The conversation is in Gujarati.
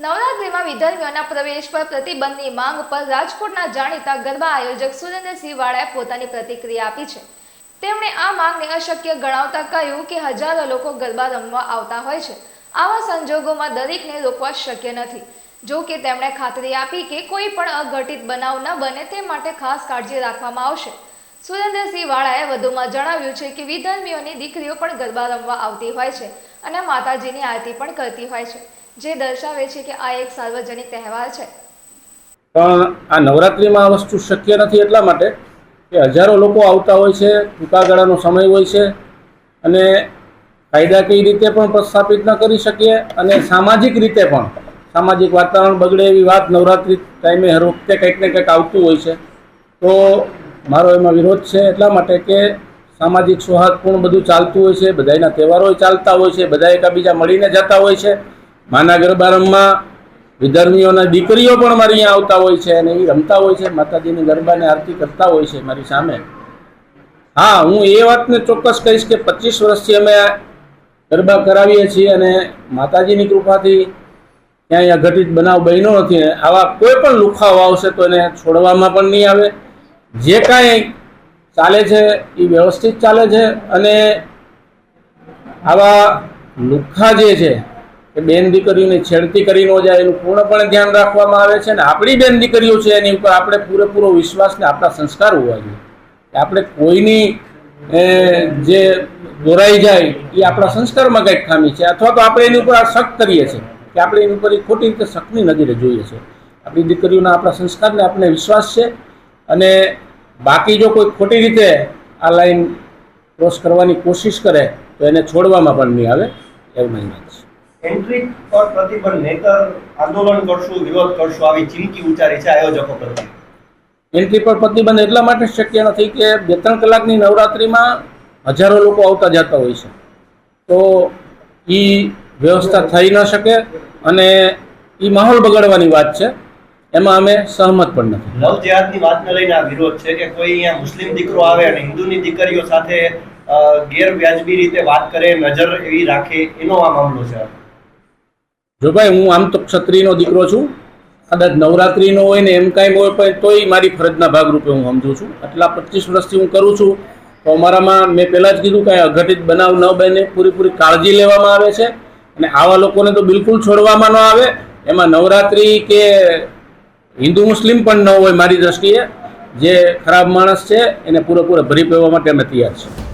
નવરાત્રિમાં વિધર્મીઓના પ્રવેશ પર પ્રતિબંધની માંગ પર રાજકોટના જાણીતા ગરબા આયોજક સુરેન્દ્રસિંહ વાળાએ પોતાની પ્રતિક્રિયા આપી છે. તેમણે આ માંગને અશક્ય ગણાવતા કહ્યું કે હજારો લોકો ગરબા રમવા આવતા હોય છે. આવા સંજોગોમાં દરેકને રોકવા શક્ય નથી. જો કે તેમણે ખાતરી આપી કે કોઈ પણ અઘટિત બનાવ ન બને તે માટે ખાસ કાળજી રાખવામાં આવશે. સુરેન્દ્રસિંહ વાળાએ વધુમાં જણાવ્યું છે કે વિધર્મીઓની દીકરીઓ પણ ગરબા રમવા આવતી હોય છે અને માતાજીની આરતી પણ કરતી હોય છે. જે દર્શાવે છે કે આ એક સાર્વજનિક તહેવાર છે. પણ આ નવરાત્રિમાં આ વસ્તુ શક્ય નથી એટલા માટે કે હજારો લોકો આવતા હોય છે, ટૂંકા ગાળાનો સમય હોય છે અને કાયદાકીય રીતે પણ પ્રસ્થાપિત ન કરી શકીએ અને સામાજિક રીતે પણ. સામાજિક વાતાવરણ બગડે એવી વાત નવરાત્રિ ટાઈમે હર વખતે કંઈક ને કંઈક આવતું હોય છે. તો મારો એમાં વિરોધ છે એટલા માટે કે સામાજિક સૌહાર્દપૂર્ણ બધું ચાલતું હોય છે બધાના તહેવારો ચાલતા હોય છે, બધા એકાબીજા મળીને જતા હોય છે. માના ગરબા રમવા વિધર્મીઓના દીકરીઓ પણ મારી અહીંયા આવતા હોય છે અને એ રમતા હોય છે, માતાજીની ગરબાને આરતી કરતા હોય છે મારી સામે. હા, હું એ વાતને ચોક્કસ કહીશ કે પચીસ વર્ષથી અમે ગરબા કરાવીએ છીએ અને માતાજીની કૃપાથી ત્યાં અહીંયા ઘટિત બનાવ બન્યો નથી આવા કોઈ પણ લુખાઓ આવશે તો એને છોડવામાં પણ નહીં આવે. જે કાંઈ ચાલે છે એ વ્યવસ્થિત ચાલે છે અને આવા લુખ્ખા જે છે કે બેન દીકરીઓને છેડતી કરી ન જાય એનું પૂર્ણપણે ધ્યાન રાખવામાં આવે છે અને આપણી બેન દીકરીઓ છે એની ઉપર આપણે પૂરેપૂરો વિશ્વાસ ને આપણા સંસ્કાર હોવા જોઈએ. કે આપણે કોઈની જે દોરાઈ જાય એ આપણા સંસ્કારમાં કંઈક ખામી છે અથવા તો આપણે એની ઉપર આ શક કરીએ છીએ કે આપણે એની ઉપર એ ખોટી રીતે શકની નજરે જોઈએ છે આપણી દીકરીઓના આપણા સંસ્કારને આપણે વિશ્વાસ છે અને બાકી જો કોઈ ખોટી રીતે આ લાઈન ક્રોસ કરવાની કોશિશ કરે તો એને છોડવામાં પણ નહીં આવે, એવું નહીં છે. એન્ટ્રી પર પ્રતિબંધ નહીતર આંદોલન કરશું વિરોધ કરશું આવી ચીમકી ઉચ્ચારી છે આયોજકો પ્રત્યે. એન્ટ્રી પર પ્રતિબંધ એટલા માટે શક્ય નથી કે બે ત્રણ કલાકની નવરાત્રિમાં હજારો લોકો આવતા જતા હોય છે. તો એ વ્યવસ્થા થઈ ન શકે અને એ માહોલ બગાડવાની વાત છે. એમાં અમે સહમત પણ નથી. લવ જેહાદની વાતને લઈને આ વિરોધ છે કે કોઈ અહીંયા મુસ્લિમ દીકરો આવે અને હિન્દુની દીકરીઓ સાથે ગેરવ્યાજબી રીતે વાત કરે નજર એવી રાખે એનો આ મામલો છે. જો ભાઈ, હું આમ તો ક્ષત્રિયનો દીકરો છું, કદાચ નવરાત્રિનો હોય ને એમ કાંઈ હોય, પણ તોય મારી ફરજના ભાગરૂપે હું સમજું છું. આટલા પચીસ વર્ષથી હું કરું છું, તો અમારામાં મેં પહેલાં જ કીધું કાંઈ અઘટિત બનાવ ન બને, પૂરેપૂરી કાળજી લેવામાં આવે છે, અને આવા લોકોને તો બિલકુલ છોડવામાં ન આવે. એમાં નવરાત્રિ કે હિન્દુ મુસ્લિમ પણ ન હોય મારી દ્રષ્ટિએ, જે ખરાબ માણસ છે, એને પૂરેપૂરા ભરી પેવા માટે અમે તૈયાર છીએ.